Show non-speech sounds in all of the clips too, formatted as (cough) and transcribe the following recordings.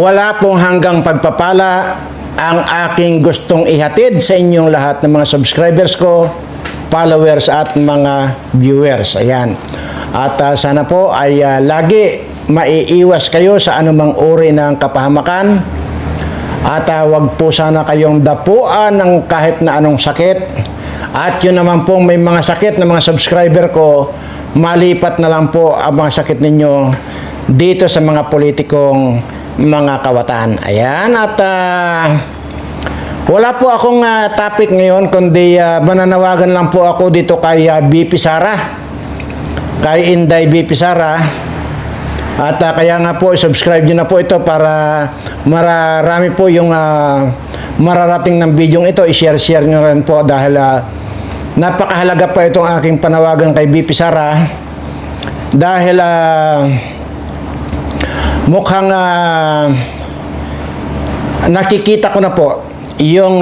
wala pong hanggang pagpapala ang aking gustong ihatid sa inyong lahat ng mga subscribers ko, followers at mga viewers. Ayan. At ah, sana po ay ah, lagi maiiwas kayo sa anumang uri ng kapahamakan at ah, wag po sana kayong dapuan ng kahit na anong sakit. At yun naman po may mga sakit na mga subscriber ko, malipat na lang po ang mga sakit ninyo dito sa mga politikong mga kawatan. Ayan at ah, wala po akong ah, topic ngayon kundi ah, mananawagan lang po ako dito kay ah, BP Sara. Kay Inday BP Sara. At ah, kaya nga po, subscribe nyo na po ito para mararami po yung ah, mararating ng video ito. I-share-share nyo rin po dahil ah, napakahalaga pa itong aking panawagan kay BP Sara. Dahil ah, mukhang ah, nakikita ko na po yung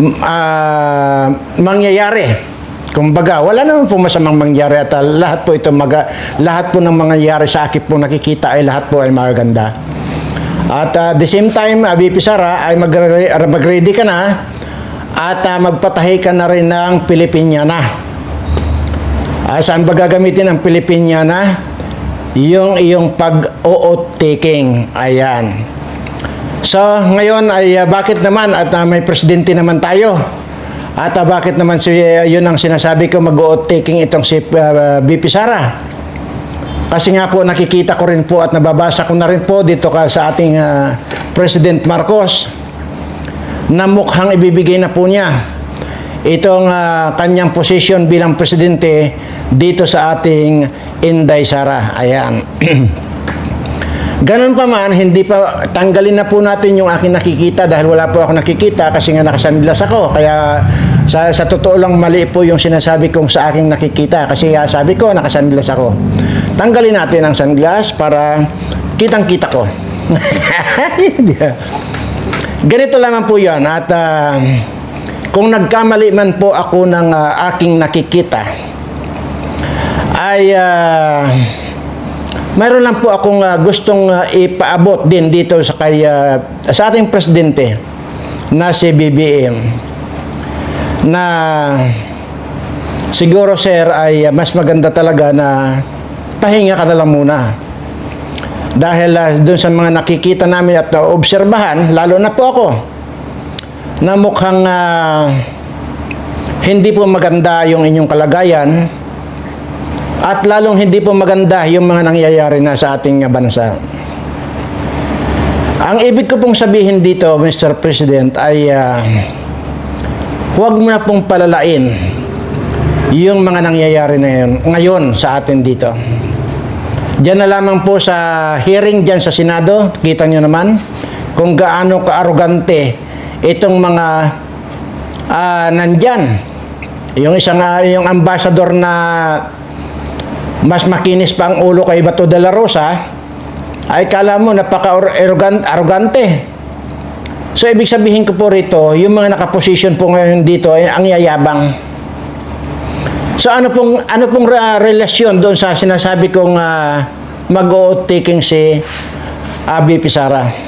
m- ah, mangyayari. Kumbaga, wala naman po masamang mangyari at ah, lahat po ito maga, lahat po ng mangyayari sa akin po nakikita ay lahat po ay maganda. At ah, the same time, uh, BP Sara ay mag- mag-ready ka na at ah, magpatahi ka na rin ng Pilipinyana. Ah, saan ba gagamitin ang Pilipinyana? Yung iyong pag-o-taking. Ayan. So, ngayon ay ah, bakit naman at ah, may presidente naman tayo? At ah, bakit naman si, ah, yun ang sinasabi ko mag-o-taking itong si ah, BP Sara? Kasi nga po nakikita ko rin po at nababasa ko na rin po dito ka sa ating ah, President Marcos na mukhang ibibigay na po niya itong ah, kanyang posisyon bilang presidente dito sa ating Inday Sara. Ayan. (clears throat) Ganun pa man, hindi pa tanggalin na po natin yung aking nakikita dahil wala po ako nakikita kasi nga nakasandilas ako. Kaya sa, sa totoo lang mali po yung sinasabi kong sa aking nakikita kasi ah, sabi ko nakasandilas ako. Tanggalin natin ang sunglass para kitang-kita ko. (laughs) Ganito lamang po yan at ah, kung nagkamali man po ako ng ah, aking nakikita ay ah, mayroon lang po akong ah, gustong ah, ipaabot din dito sa kay ah, sa ating presidente na si BBM na siguro sir ay mas maganda talaga na pahinga ka na lang muna. Dahil ah, doon sa mga nakikita namin at ah, obserbahan lalo na po ako na mukhang ah, hindi po maganda yung inyong kalagayan at lalong hindi po maganda yung mga nangyayari na sa ating bansa. Ang ibig ko pong sabihin dito, Mr. President, ay ah, huwag mo na pong palalain yung mga nangyayari na yun, ngayon sa atin dito. Diyan na lamang po sa hearing dyan sa Senado, kita nyo naman kung gaano ka-arugante itong mga ah, nandyan. Yung isang ah, yung ambassador na mas makinis pa ang ulo kay Bato de la Rosa, ay kala mo napaka-arrogante. So, ibig sabihin ko po rito, yung mga nakaposisyon po ngayon dito ay ang yayabang. So, ano pong, ano pong ah, relasyon doon sa sinasabi kong uh, mag-o-taking si uh, BP Sara?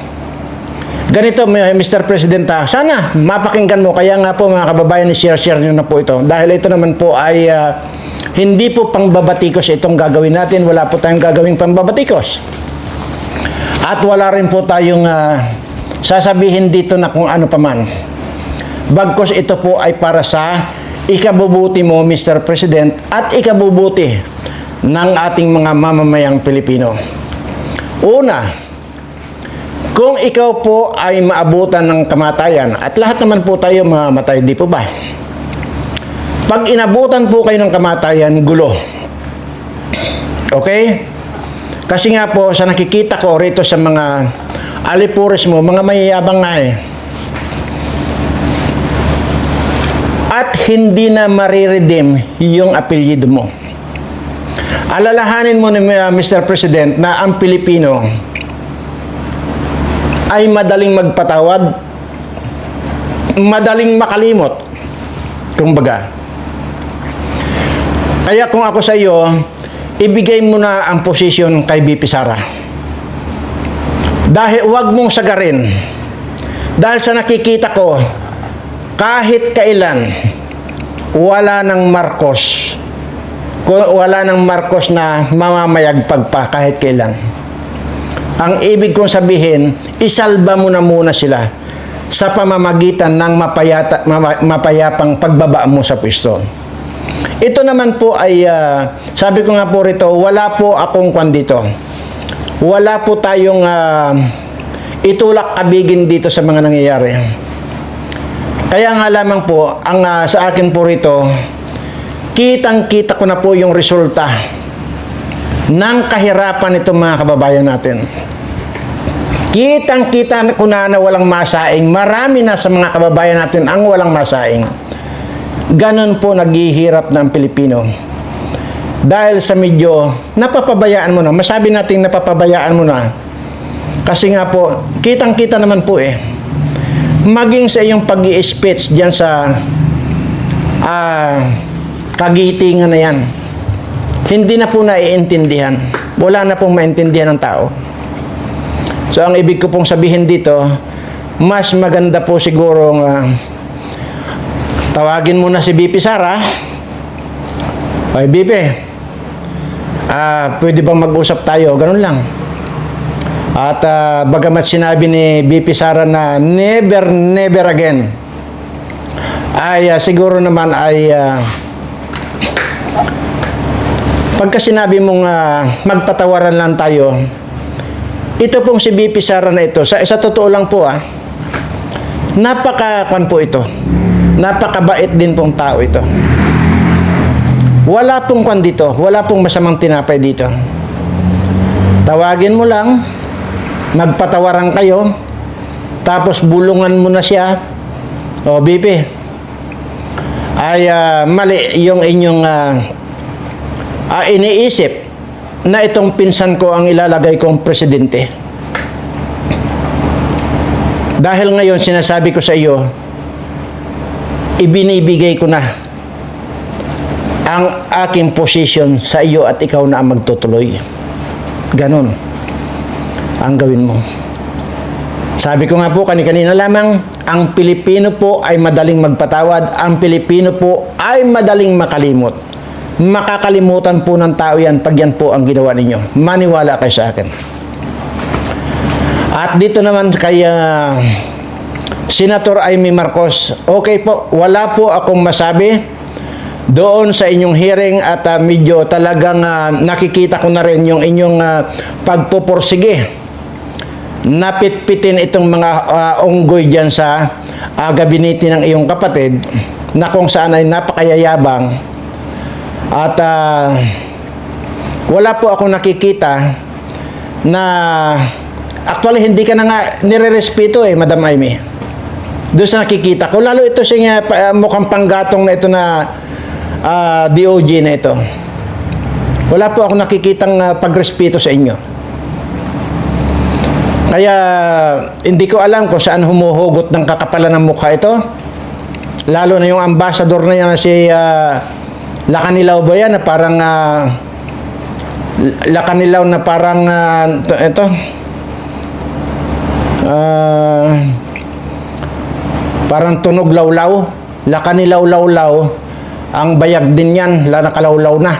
Ganito, Mr. President, ah, sana mapakinggan mo. Kaya nga po mga kababayan, share-share nyo na po ito. Dahil ito naman po ay ah, hindi po pangbabatikos itong gagawin natin. Wala po tayong gagawing pangbabatikos. At wala rin po tayong ah, sasabihin dito na kung ano paman. Bagkos ito po ay para sa ikabubuti mo, Mr. President, at ikabubuti ng ating mga mamamayang Pilipino. Una, kung ikaw po ay maabutan ng kamatayan, at lahat naman po tayo mamamatay, di po ba? Pag inabutan po kayo ng kamatayan, gulo. Okay? Kasi nga po, sa nakikita ko rito sa mga alipures mo, mga mayayabang nga eh. At hindi na mariredeem yung apelyido mo. Alalahanin mo ni uh, Mr. President na ang Pilipino ay madaling magpatawad, madaling makalimot. Kumbaga. Kaya kung ako sa iyo, ibigay mo na ang posisyon kay BP Sara. Dahil wag mong sagarin. Dahil sa nakikita ko, kahit kailan, wala ng Marcos. Wala ng Marcos na mamamayagpag pa kahit kailan. Ang ibig kong sabihin, isalba mo na muna sila sa pamamagitan ng mapayata, mapayapang pagbaba mo sa pwesto. Ito naman po ay, ah, sabi ko nga po rito, wala po akong kwan dito. Wala po tayong ah, itulak kabigin dito sa mga nangyayari. Kaya nga lamang po, ang ah, sa akin po rito, kitang-kita ko na po yung resulta ng kahirapan itong mga kababayan natin. Kitang-kita ko na na walang masaing. Marami na sa mga kababayan natin ang walang masaing. Ganon po naghihirap ng Pilipino. Dahil sa medyo napapabayaan mo na. Masabi natin napapabayaan mo na. Kasi nga po, kitang-kita naman po eh. Maging sa iyong pag speech diyan sa ah, kagitingan na yan. Hindi na po naiintindihan. Wala na pong maintindihan ng tao. So ang ibig ko pong sabihin dito, mas maganda po siguro nga tawagin mo na si BP Sara. Ay BP, ah, pwede bang mag-usap tayo? Ganun lang. At ah, bagamat sinabi ni BP Sara na never, never again, ay ah, siguro naman ay ah, pagka sinabi mong ah, magpatawaran lang tayo, ito pong si BP Sara na ito, sa, sa totoo lang po ah, napaka kwan po ito. Napakabait din pong tao ito. Wala pong kwan dito, wala pong masamang tinapay dito. Tawagin mo lang, magpatawaran kayo, tapos bulungan mo na siya. O BP, ay ah, mali yung inyong ah, ah, iniisip na itong pinsan ko ang ilalagay kong presidente. Dahil ngayon sinasabi ko sa iyo, ibinibigay ko na ang aking position sa iyo at ikaw na ang magtutuloy. Ganon ang gawin mo. Sabi ko nga po kanina lamang, ang Pilipino po ay madaling magpatawad, ang Pilipino po ay madaling makalimot. Makakalimutan po ng tao yan pag yan po ang ginawa ninyo. Maniwala kayo sa akin. At dito naman kay ah, Senator Amy Marcos, okay po, wala po akong masabi doon sa inyong hearing at ah, medyo talagang ah, nakikita ko na rin yung inyong ah, pagpupursige napitpitin itong mga ah, unggoy dyan sa uh, gabinete ng iyong kapatid na kung saan ay napakayayabang at ah, wala po akong nakikita na actually hindi ka na nga nire-respeto eh Madam Amy doon sa nakikita ko. Lalo ito siya uh, mukhang panggatong na ito na ah, DOJ na ito. Wala po akong nakikitang ah, pagrespeto sa inyo. Kaya hindi ko alam kung saan humuhugot ng kakapalan ng mukha ito. Lalo na yung ambassador na yan na si uh, Lakanilaw ba yan na parang uh, Lakanilaw na parang uh, to- ito Ah, parang tunog lawlaw Lakanilaw lawlaw ang bayag din yan la nakalawlaw na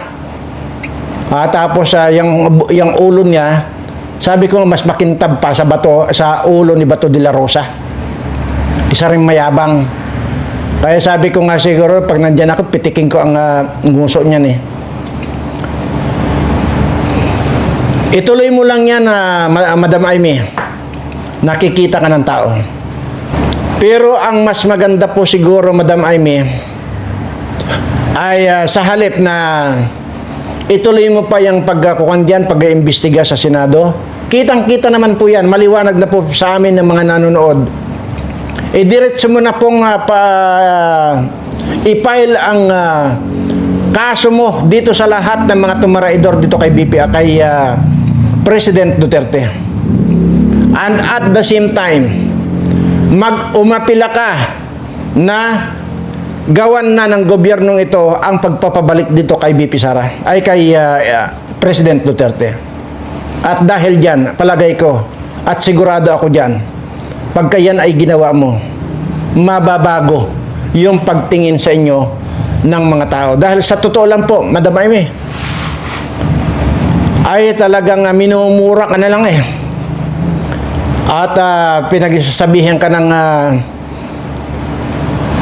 Ah, tapos ah, yung, yung ulo niya sabi ko mas makintab pa sa bato sa ulo ni Bato de la Rosa. Isa rin mayabang. Kaya sabi ko nga siguro pag nandiyan ako pitikin ko ang uh, nguso niyan eh. Ituloy mo lang yan na Madam Amy. Nakikita ka ng tao. Pero ang mas maganda po siguro Madam Amy ay ah, sa halip na ituloy mo pa yung pagkakukan dyan, pag-iimbestiga sa Senado. Kitang-kita naman po yan, maliwanag na po sa amin ng mga nanonood. E diretso mo na pong ah, pa, i-file ang ah, kaso mo dito sa lahat ng mga tumaraidor dito kay BP, ah, kay ah, President Duterte. And at the same time, mag-umapila ka na gawan na ng gobyernong ito ang pagpapabalik dito kay BP Sara ay kay uh, uh, President Duterte. At dahil diyan, palagay ko At sigurado ako dyan, pagka yan ay ginawa mo, mababago yung pagtingin sa inyo ng mga tao. Dahil sa totoo lang po, Madam Amy, ay talagang uh, minumura ka na lang eh. At uh, pinagsasabihan ka ng uh,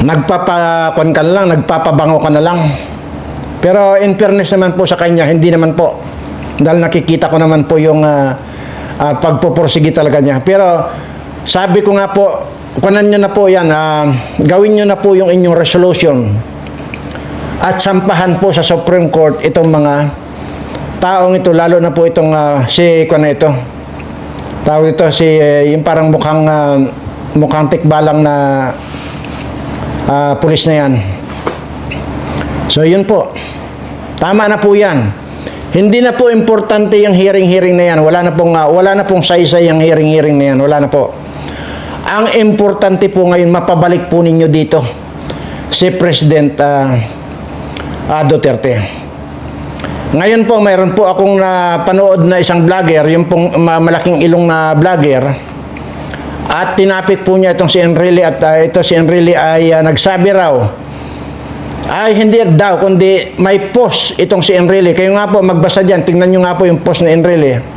nagpapakon ka na lang, nagpapabango ka na lang. Pero in fairness naman po sa kanya, hindi naman po. Dahil nakikita ko naman po yung uh, uh, pagpupursige talaga niya. Pero sabi ko nga po, kunan nyo na po yan, uh, gawin nyo na po yung inyong resolution. At sampahan po sa Supreme Court itong mga taong ito, lalo na po itong uh, si, kuwan na ito, tawag ito, si, uh, yung parang mukhang, uh, mukhang tikbalang na uh, pulis na yan. So yun po. Tama na po yan. Hindi na po importante yung hearing-hearing na yan. Wala na pong, uh, wala na pong saysay yung hearing-hearing na yan. Wala na po. Ang importante po ngayon, mapabalik po ninyo dito si President uh, uh, Duterte. Ngayon po, mayroon po akong napanood na isang vlogger, yung pong ma- malaking ilong na vlogger, at tinapik po niya itong si Enrile at uh, ito si Enrile ay uh, nagsabi raw ay hindi daw kundi may post itong si Enrile. Kayo nga po magbasa diyan, tingnan niyo nga po yung post ni Enrile.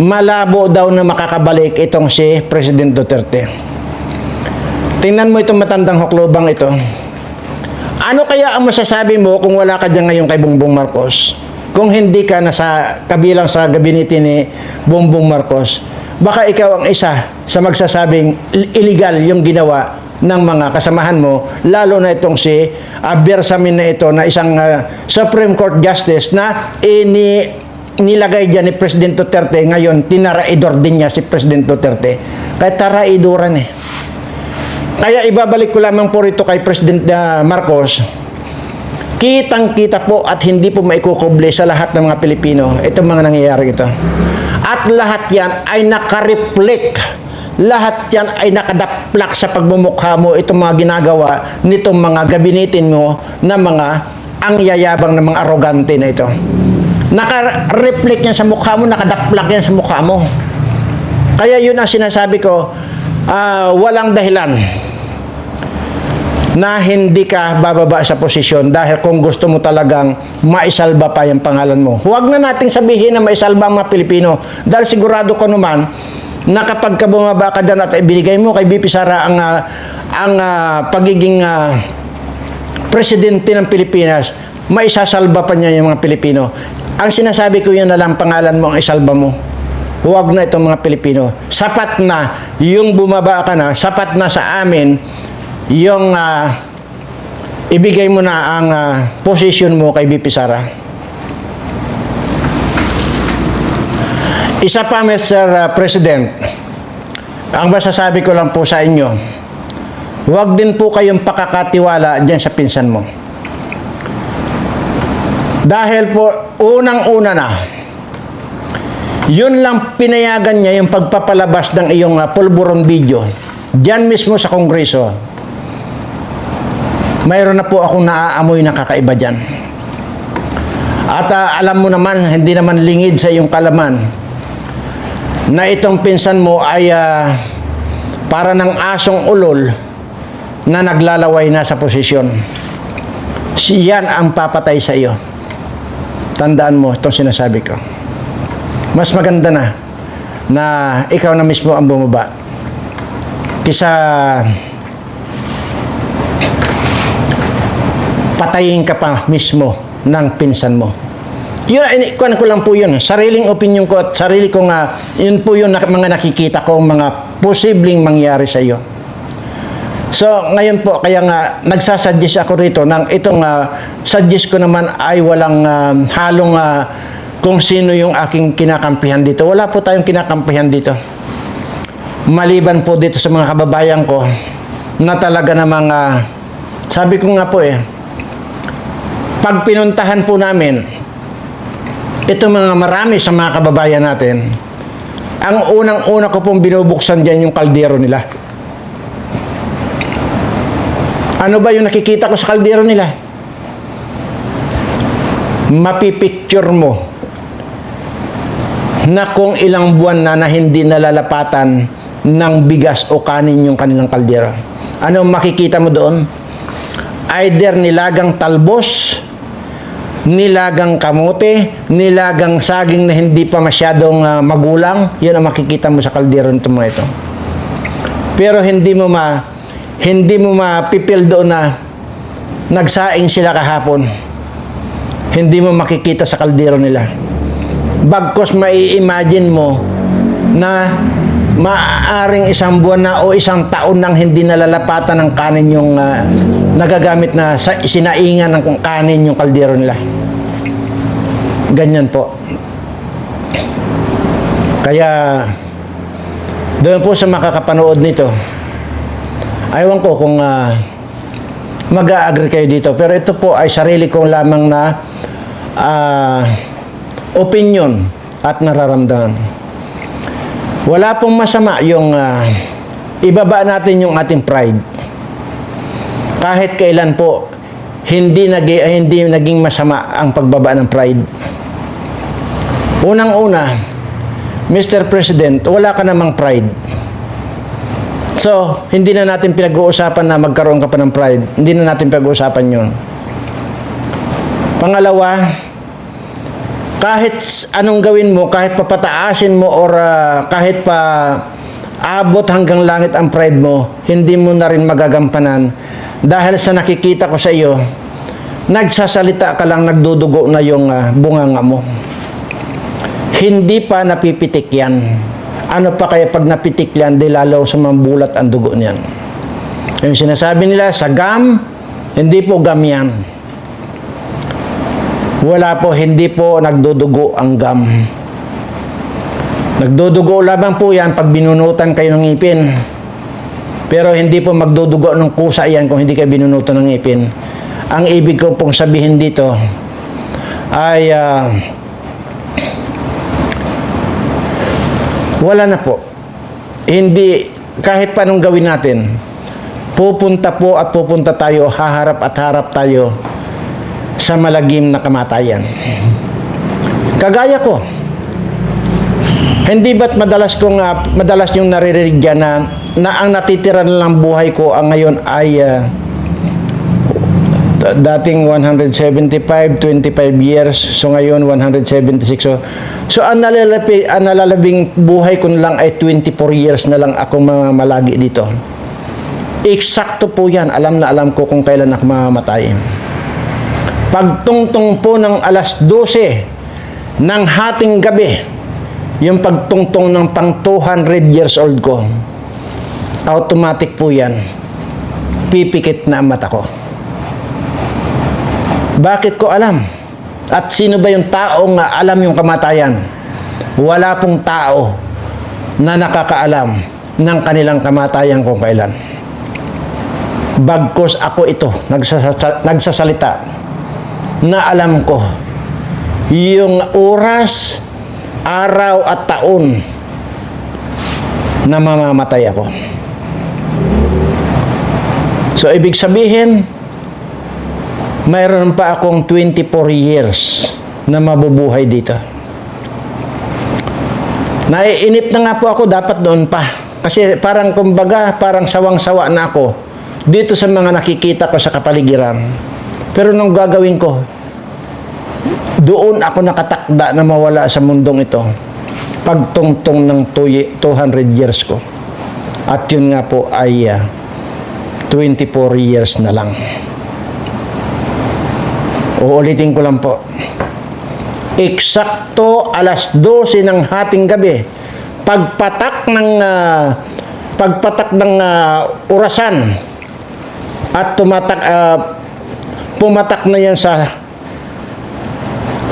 Malabo daw na makakabalik itong si President Duterte. Tingnan mo itong matandang huklubang ito. Ano kaya ang masasabi mo kung wala ka dyan ngayon kay Bongbong Marcos? Kung hindi ka nasa kabilang sa gabinete ni Bongbong Marcos, baka ikaw ang isa sa magsasabing illegal yung ginawa ng mga kasamahan mo, lalo na itong si uh, Bersamin na ito na isang uh, Supreme Court Justice na ini nilagay dyan ni President Duterte ngayon, tinaraidor din niya si President Duterte. Kaya taraidoran eh. Kaya ibabalik ko lamang po rito kay President uh, Marcos, kitang-kita po at hindi po maikukuble sa lahat ng mga Pilipino itong mga nangyayari ito. At lahat yan ay nakareflect lahat yan ay nakadaplak sa pagmumukha mo itong mga ginagawa nitong mga gabinitin mo na mga ang yayabang ng mga arogante na ito. Naka-reflect yan sa mukha mo, nakadaplak yan sa mukha mo. Kaya yun ang sinasabi ko, uh, walang dahilan na hindi ka bababa sa posisyon dahil kung gusto mo talagang maisalba pa yung pangalan mo. Huwag na nating sabihin na maisalba ang mga Pilipino dahil sigurado ko naman na kapag ka bumaba ka dyan at ibinigay mo kay BP Sara ang, uh, ang uh, pagiging uh, presidente ng Pilipinas, maisasalba pa niya yung mga Pilipino. Ang sinasabi ko yun na lang pangalan mo ang isalba mo. Huwag na itong mga Pilipino. Sapat na yung bumaba ka na, sapat na sa amin yung uh, ibigay mo na ang uh, position mo kay BP Sara. Isa pa, Mr. President, ang masasabi ko lang po sa inyo, huwag din po kayong pakakatiwala dyan sa pinsan mo. Dahil po, unang-una na, yun lang pinayagan niya yung pagpapalabas ng iyong uh, pulburon video. Diyan mismo sa Kongreso, mayroon na po akong naaamoy na kakaiba dyan. At uh, alam mo naman, hindi naman lingid sa iyong kalaman na itong pinsan mo ay uh, para ng asong ulol na naglalaway na sa posisyon. Siyan ang papatay sa iyo. Tandaan mo itong sinasabi ko. Mas maganda na na ikaw na mismo ang bumaba kisa patayin ka pa mismo ng pinsan mo. Yun, kuan ko lang po yun. Sariling opinion ko at sarili ko nga, yun po yun na, mga nakikita ko, mga posibleng mangyari sa iyo. So, ngayon po, kaya nga, nagsasuggest ako rito ng itong uh, suggest ko naman ay walang uh, halong uh, kung sino yung aking kinakampihan dito. Wala po tayong kinakampihan dito. Maliban po dito sa mga kababayan ko na talaga namang, uh, sabi ko nga po eh, pag pinuntahan po namin, ito mga marami sa mga kababayan natin, ang unang-una ko pong binubuksan dyan yung kaldero nila. Ano ba yung nakikita ko sa kaldero nila? Mapipicture mo na kung ilang buwan na na hindi nalalapatan ng bigas o kanin yung kanilang kaldero. Ano makikita mo doon? Either nilagang talbos, nilagang kamote, nilagang saging na hindi pa masyadong ah, magulang, yun ang makikita mo sa kaldero nito mga ito. Pero hindi mo ma hindi mo mapipil doon na nagsaing sila kahapon. Hindi mo makikita sa kaldero nila. Bagkos mai-imagine mo na maaaring isang buwan na o isang taon nang hindi nalalapatan ng kanin yung ah, nagagamit na sa sinaingan ng kanin yung kaldero nila. Ganyan po. Kaya doon po sa makakapanood nito, aywan ko kung ah, mag-agree kayo dito. Pero ito po ay sarili kong lamang na ah, opinion at nararamdaman. Wala pong masama yung ah, ibaba natin yung ating pride. Kahit kailan po hindi nagi, hindi naging masama ang pagbaba ng pride. Unang-una, Mr. President, wala ka namang pride. So, hindi na natin pinag-uusapan na magkaroon ka pa ng pride. Hindi na natin pinag-uusapan yun. Pangalawa, kahit anong gawin mo, kahit papataasin mo or ah, kahit pa abot hanggang langit ang pride mo, hindi mo na rin magagampanan dahil sa nakikita ko sa iyo, nagsasalita ka lang, nagdudugo na yung ah, bunganga mo. Hindi pa napipitik yan. Ano pa kaya pag napitik yan, di lalo sumambulat ang dugo niyan. Yung sinasabi nila, sa gam, hindi po gam yan. Wala po, hindi po nagdudugo ang gam. Nagdudugo lamang po yan pag binunutan kayo ng ngipin. Pero hindi po magdudugo ng kusa yan kung hindi kayo binunutan ng ngipin. Ang ibig ko pong sabihin dito ay ah, wala na po. Hindi, kahit pa anong gawin natin, pupunta po at pupunta tayo, haharap at harap tayo sa malagim na kamatayan. Kagaya ko, hindi ba't madalas kong ah, madalas yung naririnig na, na ang natitira na lang buhay ko ang ngayon ay ah, d- dating 175, 25 years, so ngayon 176. So, so ang, nalalabi, ang nalalabing buhay ko lang ay 24 years na lang ako mamamalagi dito. Eksakto po yan. Alam na alam ko kung kailan ako mamamatay. Pagtungtong po ng alas 12 ng hating gabi, yung pagtungtong ng pang 200 years old ko, automatic po yan. Pipikit na mata ko. Bakit ko alam? At sino ba yung taong alam yung kamatayan? Wala pong tao na nakakaalam ng kanilang kamatayan kung kailan. Bagkos ako ito, nagsasa- nagsasalita, na alam ko yung oras, araw at taon na mamamatay ako. So, ibig sabihin, mayroon pa akong 24 years na mabubuhay dito. Naiinip na nga po ako, dapat noon pa. Kasi parang kumbaga, parang sawang-sawa na ako dito sa mga nakikita ko sa kapaligiran. Pero nung gagawin ko, doon ako nakatakda na mawala sa mundong ito. Pagtungtong ng tuy- 200 years ko. At yun nga po ay ah, 24 years na lang. Uulitin ko lang po. Eksakto alas 12 ng hating gabi, pagpatak ng ah, pagpatak ng ah, orasan at tumatak ah, pumatak na yan sa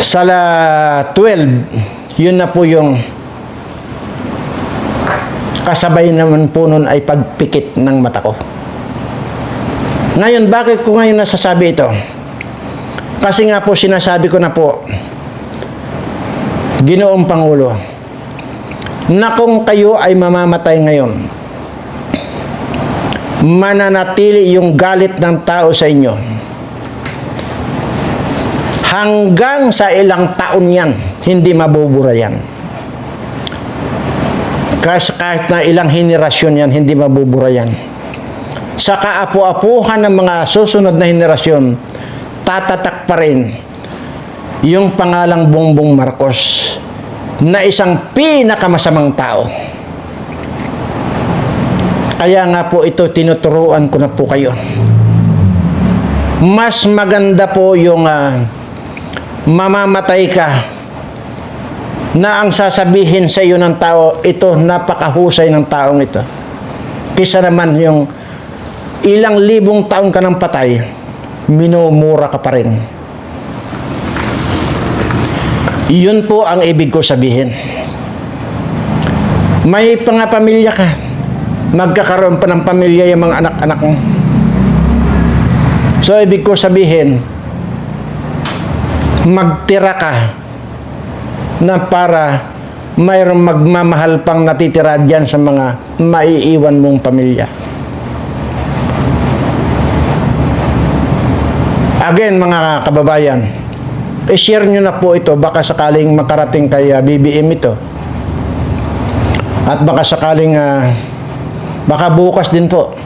sa la- 12 yun na po yung kasabay naman po nun ay pagpikit ng mata ko. Ngayon, bakit ko ngayon nasasabi ito? Kasi nga po sinasabi ko na po, Ginoong Pangulo, na kung kayo ay mamamatay ngayon, mananatili yung galit ng tao sa inyo. Hanggang sa ilang taon yan, hindi mabubura yan. Kasi kahit na ilang henerasyon yan, hindi mabubura yan. Sa kaapu-apuhan ng mga susunod na henerasyon, tatatak pa rin yung pangalang Bongbong Marcos na isang pinakamasamang tao. Kaya nga po ito tinuturuan ko na po kayo. Mas maganda po yung ah, mamamatay ka na ang sasabihin sa iyo ng tao, ito napakahusay ng taong ito. Kisa naman yung ilang libong taon ka ng patay, minumura ka pa rin. Yun po ang ibig ko sabihin. May pangapamilya ka. Magkakaroon pa ng pamilya yung mga anak-anak mo. So, ibig ko sabihin, magtira ka na para mayroong magmamahal pang natitira dyan sa mga maiiwan mong pamilya. Again, mga kababayan, i-share nyo na po ito. Baka sakaling makarating kay ah, BBM ito. At baka sakaling, ah, baka bukas din po.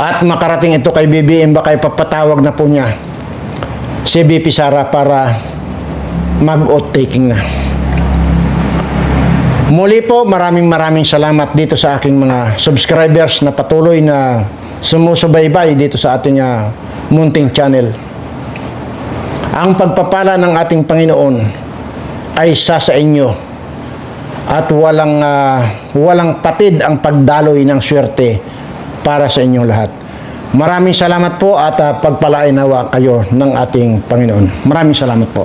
At makarating ito kay BBM, baka ipapatawag na po niya si BP Sara para mag-oath taking na. Muli po, maraming maraming salamat dito sa aking mga subscribers na patuloy na sumusubaybay dito sa ating ah, munting channel. Ang pagpapala ng ating Panginoon ay sa sa inyo at walang ah, walang patid ang pagdaloy ng swerte para sa inyong lahat. Maraming salamat po at ah, pagpalain nawa kayo ng ating Panginoon. Maraming salamat po.